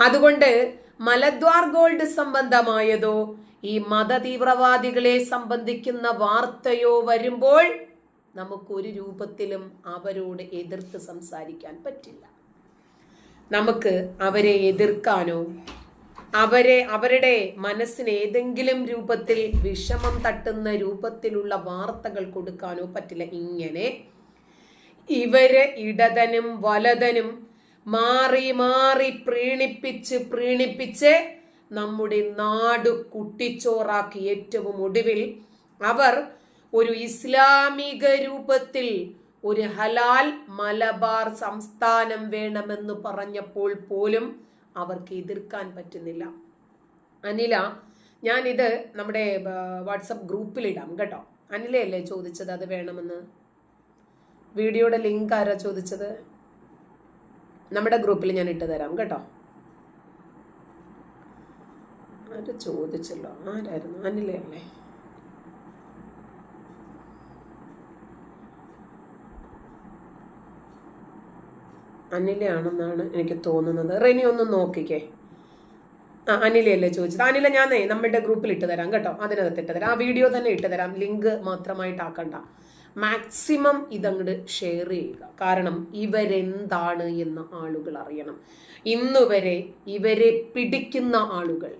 അതുകൊണ്ട് മലദ്വാർ ഗോൾഡ് സംബന്ധമായതോ ഈ മതതീവ്രവാദികളെ സംബന്ധിക്കുന്ന വാർത്തയോ വരുമ്പോൾ നമുക്ക് ഒരു രൂപത്തിലും അവരോട് എതിർത്ത് സംസാരിക്കാൻ പറ്റില്ല. നമുക്ക് അവരെ എതിർക്കാനോ അവരെ അവരുടെ മനസ്സിന് ഏതെങ്കിലും രൂപത്തിൽ വിഷമം തട്ടുന്ന രൂപത്തിലുള്ള വാർത്തകൾ കൊടുക്കാനോ പറ്റില്ല. ഇങ്ങനെ ഇവർ ഇടതനും വലതനും മാറി മാറി പ്രീണിപ്പിച്ച് പ്രീണിപ്പിച്ച് നമ്മുടെ നാട് കുട്ടിച്ചോറാക്കി ഏറ്റവും ഒടുവിൽ അവർ ഒരു ഇസ്ലാമിക രൂപത്തിൽ ഒരു ഹലാൽ മലബാർ സംസ്ഥാനം വേണമെന്ന് പറഞ്ഞപ്പോൾ പോലും അവർക്ക് എതിർക്കാൻ പറ്റുന്നില്ല. അനില ഞാനിത് നമ്മുടെ വാട്സപ്പ് ഗ്രൂപ്പിലിടാം കേട്ടോ. അനിലയല്ലേ ചോദിച്ചത് അത് വേണമെന്ന്? വീഡിയോയുടെ ലിങ്ക് ആരാ ചോദിച്ചത്? നമ്മുടെ ഗ്രൂപ്പിൽ ഞാൻ ഇട്ട് തരാം കേട്ടോ. ആര് ചോദിച്ചല്ലോ? ആരായിരുന്നു? അനിലയല്ലേ? അനിലയാണെന്നാണ് എനിക്ക് തോന്നുന്നത്. റെനി ഒന്ന് നോക്കിക്കേ. ആ അനിലയല്ലേ ചോദിച്ചത്? അനില ഞാനേ നമ്മുടെ ഗ്രൂപ്പിൽ ഇട്ട് തരാം കേട്ടോ. അതിനകത്ത് ഇട്ട് തരാം. ആ വീഡിയോ തന്നെ ഇട്ട് തരാം. ലിങ്ക് മാത്രമായിട്ടാക്കണ്ട മാക്സിമം ഇതങ്ങട് ഷെയർ ചെയ്യുക. കാരണം ഇവരെന്താണ് എന്ന് ആളുകൾ അറിയണം. ഇന്നുവരെ ഇവരെ പിടിക്കുന്ന ആളുകൾ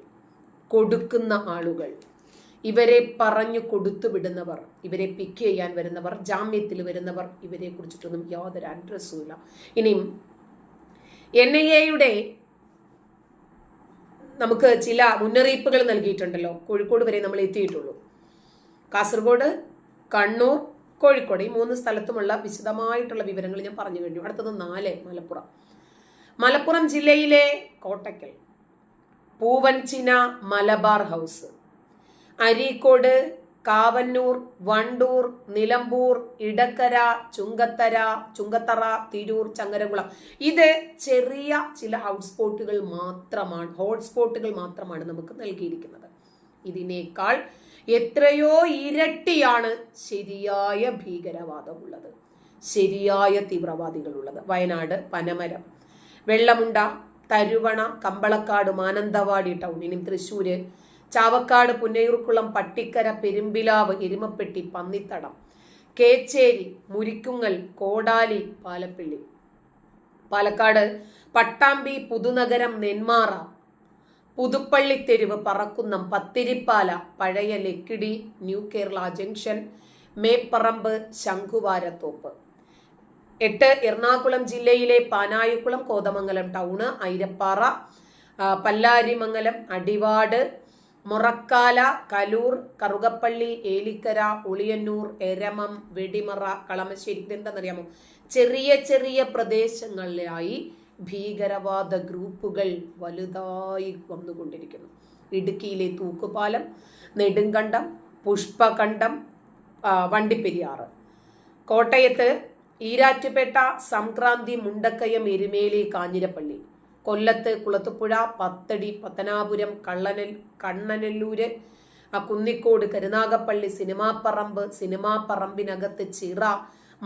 കൊടുക്കുന്ന ആളുകൾ ഇവരെ പറഞ്ഞു കൊടുത്തു വിടുന്നവർ ഇവരെ പിക്ക് ചെയ്യാൻ വരുന്നവർ ജാമ്യത്തിൽ വരുന്നവർ ഇവരെ കുറിച്ചിട്ടൊന്നും യാതൊരു അഡ്രസ്സും ഇല്ല. ഇനിയും എൻ ഐ എയുടെ നമുക്ക് ചില മുന്നറിയിപ്പുകൾ നൽകിയിട്ടുണ്ടല്ലോ. കോഴിക്കോട് വരെ നമ്മൾ എത്തിയിട്ടുള്ളൂ. കാസർഗോഡ് കണ്ണൂർ കോഴിക്കോട് ഈ മൂന്ന് സ്ഥലത്തുമുള്ള വിശദമായിട്ടുള്ള വിവരങ്ങൾ ഞാൻ പറഞ്ഞു കഴിഞ്ഞു. അടുത്തത് നാല് മലപ്പുറം. മലപ്പുറം ജില്ലയിലെ കോട്ടക്കൽ പൂവൻചിന മലബാർ ഹൗസ് അരീക്കോട് കാവന്നൂർ വണ്ടൂർ നിലമ്പൂർ ഇടക്കര ചുങ്കത്തര ചുങ്കത്തറ തിരൂർ ചങ്ങരകുളം. ഇത് ചെറിയ ചില ഹൗട്ട്സ്പോട്ടുകൾ മാത്രമാണ് ഹോട്ട്സ്പോട്ടുകൾ മാത്രമാണ് നമുക്ക് നൽകിയിരിക്കുന്നത്. ഇതിനേക്കാൾ എത്രയോ ഇരട്ടിയാണ് ശരിയായ ഭീകരവാദമുള്ളത്. ശരിയായ തീവ്രവാദികളുള്ളത്. വയനാട് പനമരം വെള്ളമുണ്ട തരുവണ കമ്പളക്കാട് മാനന്തവാടി ടൗൺ ഇനി തൃശ്ശൂര് ചാവക്കാട് പുന്നയൂർക്കുളം പട്ടിക്കര പെരുമ്പിലാവ് എരുമപ്പെട്ടി പന്നിത്തടം കേച്ചേരി മുരിക്കുങ്ങൽ കോടാലി പാലപ്പിള്ളി. പാലക്കാട് പട്ടാമ്പി പുതുനഗരം നെന്മാറ പുതുപ്പള്ളി തെരുവ് പറക്കുന്നം പത്തിരിപ്പാല പഴയ ലക്കിടി ന്യൂ കേരള ജംഗ്ഷൻ മേപ്പറമ്പ് ശംഖുവാരത്തോപ്പ്. എട്ട് എറണാകുളം ജില്ലയിലെ പാനായിക്കുളം കോതമംഗലം ടൗണ് ഐരപ്പാറ പല്ലാരിമംഗലം അടിവാട് മുറക്കാല കലൂർ കറുകപ്പള്ളി ഏലിക്കര ഒളിയന്നൂർ എരമം വെടിമറ കളമശ്ശേരി ഇതെന്താണെന്നറിയാമോ? ചെറിയ ചെറിയ പ്രദേശങ്ങളിലായി ഭീകരവാദ ഗ്രൂപ്പുകൾ വലുതായി വന്നുകൊണ്ടിരിക്കുന്നു. ഇടുക്കിയിലെ തൂക്കുപാലം നെടുങ്കണ്ടം പുഷ്പകണ്ഠം വണ്ടിപ്പെരിയാറ്. കോട്ടയത്ത് ഈരാറ്റുപേട്ട സംക്രാന്തി മുണ്ടക്കയം എരുമേലി കാഞ്ഞിരപ്പള്ളി. കൊല്ലത്ത് കുളത്തുപുഴ പത്തടി പത്തനാപുരം കള്ളനൽ കണ്ണനല്ലൂര് കുന്നിക്കോട് കരുനാഗപ്പള്ളി സിനിമാപ്പറമ്പ് സിനിമാപ്പറമ്പിനകത്ത് ചിറ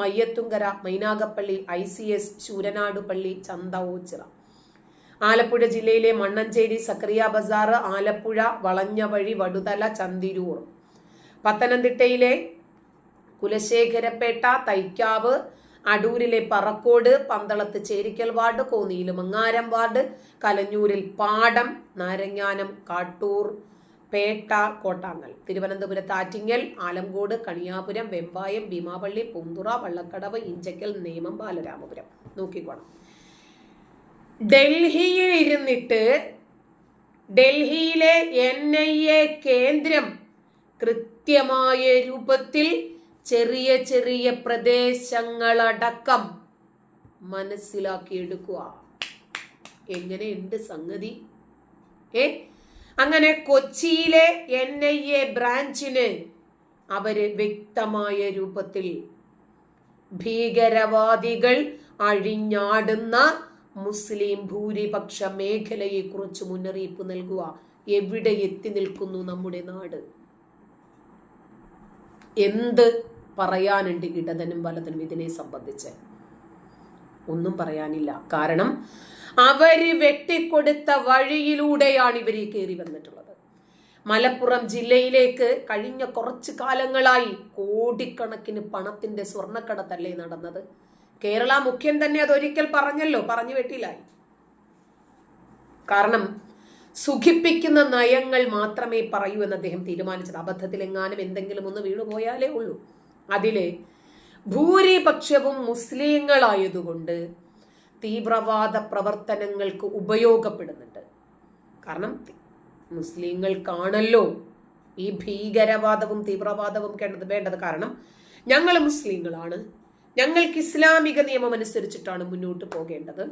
Mayyathumkara Mynagappally I C S Sooranad പള്ളി ചന്ത ആലപ്പുഴ ജില്ലയിലെ മണ്ണഞ്ചേരി സക്രിയ ബസാർ ആലപ്പുഴ വളഞ്ഞവഴി വടുതല ചന്തിരൂർ. പത്തനംതിട്ടയിലെ കുലശേഖരപ്പേട്ട തൈക്കാവ് അടൂരിലെ പറക്കോട് പന്തളത്ത് ചേരിക്കൽ വാർഡ് കോന്നിയിൽ മങ്ങാരം വാർഡ് കലഞ്ഞൂരിൽ പാടം നാരങ്ങാനം കാട്ടൂർ. പേട്ട കോട്ടാങ്ങൽ. തിരുവനന്തപുരത്ത് ആറ്റിങ്ങൽ ആലങ്കോട് കണിയാപുരം വെമ്പായം ഭീമാപള്ളി പൂന്തുറ വള്ളക്കടവ് ഇഞ്ചക്കൽ നേമം ബാലരാമപുരം. നോക്കിക്കോണം. ഡൽഹിയിൽ ഇരുന്നിട്ട് ഡൽഹിയിലെ എൻ ഐ എ കേന്ദ്രം കൃത്യമായ രൂപത്തിൽ ചെറിയ ചെറിയ പ്രദേശങ്ങളടക്കം മനസ്സിലാക്കിയെടുക്കുക. എങ്ങനെയുണ്ട് സംഗതി? ഏ? അങ്ങനെ കൊച്ചിയിലെ എൻ ഐ എ ബ്രാഞ്ചിന് അവർ വ്യക്തമായ രൂപത്തിൽ ഭീകരവാദികൾ അഴിഞ്ഞാടുന്ന മുസ്ലിം ഭൂരിപക്ഷ മേഖലയെ കുറിച്ച് മുന്നറിയിപ്പ് നൽകുക. എവിടെ എത്തി നിൽക്കുന്നു നമ്മുടെ നാട്? എന്ത് പറയാനുണ്ട് ഇടതനും വലതനും ഇതിനെ സംബന്ധിച്ച്? ഒന്നും പറയാനില്ല. കാരണം അവർ വെട്ടിക്കൊടുത്ത വഴിയിലൂടെയാണ് ഇവർ കയറി വന്നിട്ടുള്ളത്. മലപ്പുറം ജില്ലയിലേക്ക് കഴിഞ്ഞ കുറച്ച് കാലങ്ങളായി കോടിക്കണക്കിന് പണത്തിന്റെ സ്വർണക്കടത്തല്ലേ നടന്നത്. കേരള മുഖ്യൻ തന്നെ അതൊരിക്കൽ പറഞ്ഞല്ലോ പറഞ്ഞു വെട്ടിലായി. കാരണം സുഖിപ്പിക്കുന്ന നയങ്ങൾ മാത്രമേ പറയൂ എന്ന് അദ്ദേഹം തീരുമാനിച്ചത്. അബദ്ധത്തിൽ എങ്ങാനും എന്തെങ്കിലും ഒന്ന് വീണുപോയാലേ ഉള്ളൂ. അതിൽ ഭൂരിപക്ഷവും മുസ്ലിങ്ങളായതുകൊണ്ട് തീവ്രവാദ പ്രവർത്തനങ്ങൾക്ക് ഉപയോഗപ്പെടുന്നുണ്ട്. കാരണം മുസ്ലിങ്ങൾക്കാണല്ലോ ഈ ഭീകരവാദവും തീവ്രവാദവും കേണ്ടത് വേണ്ടത്. കാരണം ഞങ്ങൾ മുസ്ലിങ്ങളാണ്. ഞങ്ങൾക്ക് ഇസ്ലാമിക നിയമം അനുസരിച്ചിട്ടാണ് മുന്നോട്ട് പോകേണ്ടത്.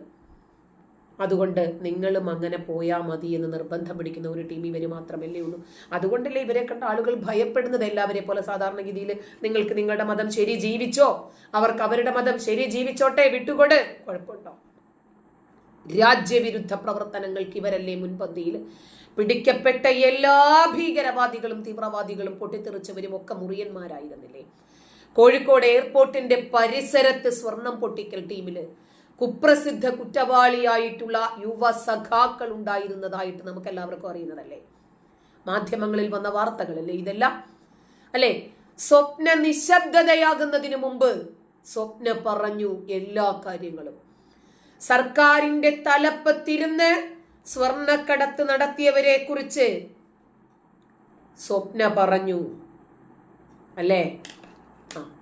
അതുകൊണ്ട് നിങ്ങളും അങ്ങനെ പോയാൽ മതി എന്ന് നിർബന്ധം പിടിക്കുന്ന ഒരു ടീം ഇവർ മാത്രമല്ലേ ഉള്ളൂ. അതുകൊണ്ടല്ലേ ഇവരെ കണ്ട ആളുകൾ ഭയപ്പെടുന്നത് എല്ലാവരെ പോലെ സാധാരണഗതിയിൽ നിങ്ങൾക്ക് നിങ്ങളുടെ മതം ശരി ജീവിച്ചോ? അവർക്ക് അവരുടെ മതം ശരി ജീവിച്ചോട്ടെ? വിട്ടുകൊട്. കുഴപ്പമുണ്ടോ? രാജ്യവിരുദ്ധ പ്രവർത്തനങ്ങൾക്ക് ഇവരല്ലേ മുൻപന്തിയിൽ? പിടിക്കപ്പെട്ട എല്ലാ ഭീകരവാദികളും തീവ്രവാദികളും പൊട്ടിത്തെറിച്ചവരും ഒക്കെ മുറിയന്മാരായിരുന്നില്ലേ? കോഴിക്കോട് എയർപോർട്ടിന്റെ പരിസരത്ത് സ്വർണം പൊട്ടിക്കൽ ടീമിൽ കുപ്രസിദ്ധ കുറ്റവാളിയായിട്ടുള്ള യുവ സഖാക്കൾ ഉണ്ടായിരുന്നതായിട്ട് നമുക്ക് എല്ലാവർക്കും അറിയുന്നതല്ലേ? മാധ്യമങ്ങളിൽ വന്ന വാർത്തകളല്ലേ ഇതെല്ലാം? അല്ലേ? സ്വപ്ന നിശബ്ദതയാകുന്നതിന് മുമ്പ് സ്വപ്ന പറഞ്ഞു എല്ലാ കാര്യങ്ങളും. സർക്കാരിന്റെ തലപ്പത്തിരുന്ന് സ്വർണക്കടത്ത് നടത്തിയവരെ കുറിച്ച് സ്വപ്ന പറഞ്ഞു. അല്ലേ?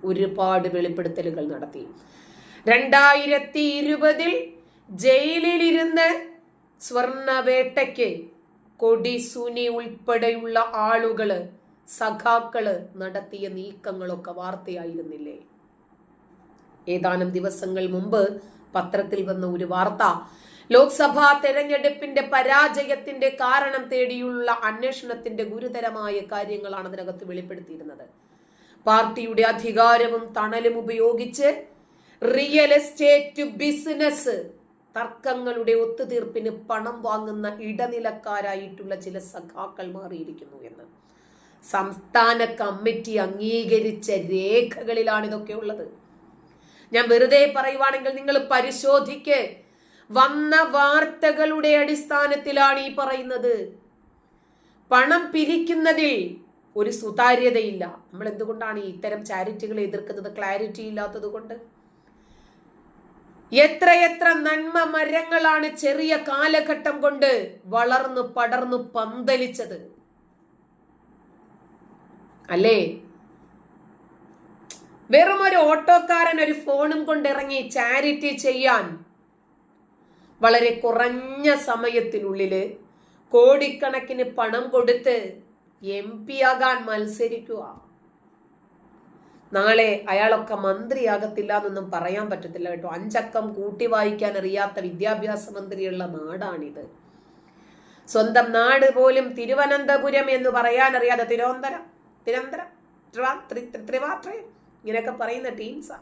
ഒരുപാട് വെളിപ്പെടുത്തലുകൾ നടത്തി. രണ്ടായിരത്തി ഇരുപതിൽ ജയിലിലിരുന്ന് സ്വർണവേട്ടയ്ക്ക് കൊടിസുനി ഉൾപ്പെടെയുള്ള ആളുകൾ സഖാക്കൾ നടത്തിയ നീക്കങ്ങളൊക്കെ വാർത്തയായിരുന്നില്ലേ? ഏതാനും ദിവസങ്ങൾ മുമ്പ് പത്രത്തിൽ വന്ന ഒരു വാർത്ത ലോക്സഭാ തെരഞ്ഞെടുപ്പിന്റെ പരാജയത്തിന്റെ കാരണം തേടിയുള്ള അന്വേഷണത്തിന്റെ ഗുരുതരമായ കാര്യങ്ങളാണ് അതിനകത്ത് വെളിപ്പെടുത്തിയിരുന്നത്. പാർട്ടിയുടെ അധികാരവും തണലും ഉപയോഗിച്ച് റിയൽ എസ്റ്റേറ്റ് ബിസിനസ് തർക്കങ്ങളുടെ ഒത്തുതീർപ്പിന് പണം വാങ്ങുന്ന ഇടനിലക്കാരായിട്ടുള്ള ചില സഖാക്കൾ മാറിയിരിക്കുന്നു എന്ന്. സംസ്ഥാന കമ്മിറ്റി അംഗീകരിച്ച രേഖകളിലാണ് ഇതൊക്കെ ഉള്ളത്. ഞാൻ വെറുതെ പറയുവാണെങ്കിൽ നിങ്ങൾ പരിശോധിക്ക്. വന്ന വാർത്തകളുടെ അടിസ്ഥാനത്തിലാണ് ഈ പറയുന്നത്. പണം പിരിക്കുന്നതിൽ ഒരു സുതാര്യതയില്ല. നമ്മൾ എന്തുകൊണ്ടാണ് ഇത്തരം ചാരിറ്റികളെ എതിർക്കുന്നത്? ക്ലാരിറ്റി ഇല്ലാത്തത് കൊണ്ട് എത്രയെത്ര നന്മ മരങ്ങളാണ് ചെറിയ കാലഘട്ടം കൊണ്ട് വളർന്നു പടർന്നു പന്തലിച്ചത്. അല്ലേ? വെറും ഒരു ഓട്ടോക്കാരൻ ഒരു ഫോണും കൊണ്ടിറങ്ങി ചാരിറ്റി ചെയ്യാൻ വളരെ കുറഞ്ഞ സമയത്തിനുള്ളിൽ കോടിക്കണക്കിന് പണം കൊടുത്ത് എം പി ആകാൻ മത്സരിക്കുക നാളെ അയാളൊക്കെ മന്ത്രിയാകത്തില്ല എന്നൊന്നും പറയാൻ പറ്റത്തില്ല കേട്ടോ. അഞ്ചക്കം കൂട്ടി വായിക്കാൻ അറിയാത്ത വിദ്യാഭ്യാസ മന്ത്രിയുള്ള നാടാണിത്. സ്വന്തം നാട് പോലും തിരുവനന്തപുരം എന്ന് പറയാൻ അറിയാതെ തിരുവനന്തപുരം തിരുവനന്തപുരം ത്രിവാത്രയം ഇങ്ങനെയൊക്കെ പറയുന്ന ടീംസാ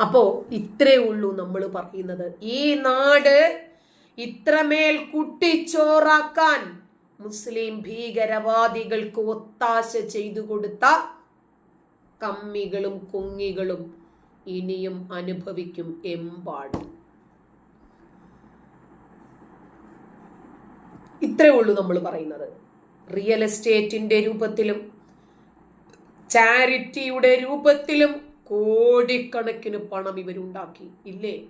അപ്പോ ഇത്രേ ഉള്ളൂ നമ്മൾ പറയുന്നത്. ഈ നാട് ഇത്രമേൽ കുട്ടിച്ചോറാക്കാൻ മുസ്ലിം ഭീകരവാദികൾക്ക് ഒത്താശ ചെയ്തു കൊടുത്ത കമ്മികളും കുങ്ങികളും ഇനിയും അനുഭവിക്കും എമ്പാട്. ഇത്രേ ഉള്ളൂ നമ്മൾ പറയുന്നത്. റിയൽ എസ്റ്റേറ്റിന്റെ രൂപത്തിലും ചാരിറ്റിയുടെ രൂപത്തിലും കോടിക്കണക്കിന് പണം ഇവരുണ്ടാക്കി. ഇല്ലേ?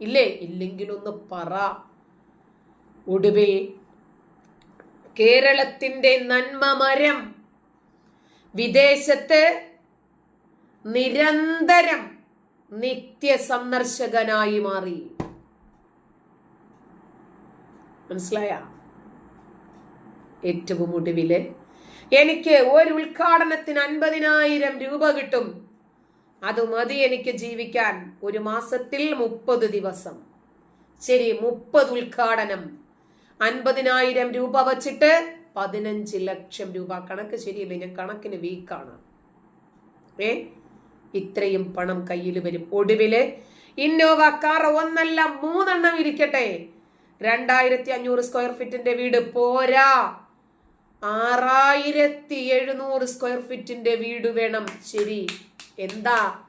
ഇല്ലേ? ഇല്ലെങ്കിലൊന്ന് പറ. ഒടുവിൽ കേരളത്തിന്റെ നന്മ മരം. വിദേശത്ത് നിരന്തരം നിത്യ സന്ദർശകനായി മാറി. മനസ്സിലായ? ഏറ്റവും ഒടുവിൽ എനിക്ക് ഒരു ഉദ്ഘാടനത്തിന് അൻപതിനായിരം രൂപ കിട്ടും. അത് മതി എനിക്ക് ജീവിക്കാൻ. ഒരു മാസത്തിൽ മുപ്പത് ദിവസം. ശരി മുപ്പത് ഉദ്ഘാടനം. അൻപതിനായിരം രൂപ വച്ചിട്ട് പതിനഞ്ച് ലക്ഷം രൂപ കണക്ക് ശരിയല്ലേ? ഞാൻ കണക്കിന് വീക്കാണ്. ഏ? ഇത്രയും പണം കയ്യിൽ വരും. ഒടുവിൽ ഇന്നോവ കാർ ഒന്നല്ല മൂന്നെണ്ണം ഇരിക്കട്ടെ. രണ്ടായിരത്തി അഞ്ഞൂറ് സ്ക്വയർ ഫീറ്റിന്റെ വീട് പോരാ. ആറായിരത്തി എഴുന്നൂറ് സ്ക്വയർ ഫീറ്റിന്റെ വീട് വേണം. ശരി. എന്താ?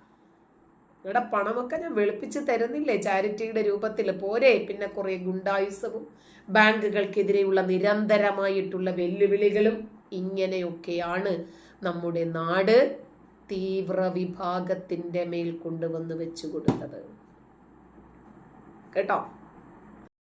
നിങ്ങളുടെ പണമൊക്കെ ഞാൻ വെളുപ്പിച്ച് തരുന്നില്ലേ ചാരിറ്റിയുടെ രൂപത്തിൽ പോരെ. പിന്നെ കുറേ ഗുണ്ടായുസവും ബാങ്കുകൾക്കെതിരെയുള്ള നിരന്തരമായിട്ടുള്ള വെല്ലുവിളികളും ഇങ്ങനെയൊക്കെയാണ് നമ്മുടെ നാട് തീവ്ര വിഭാഗത്തിന്റെ മേൽ കൊണ്ടുവന്ന് വെച്ചു കൊടുത്തത് കേട്ടോ?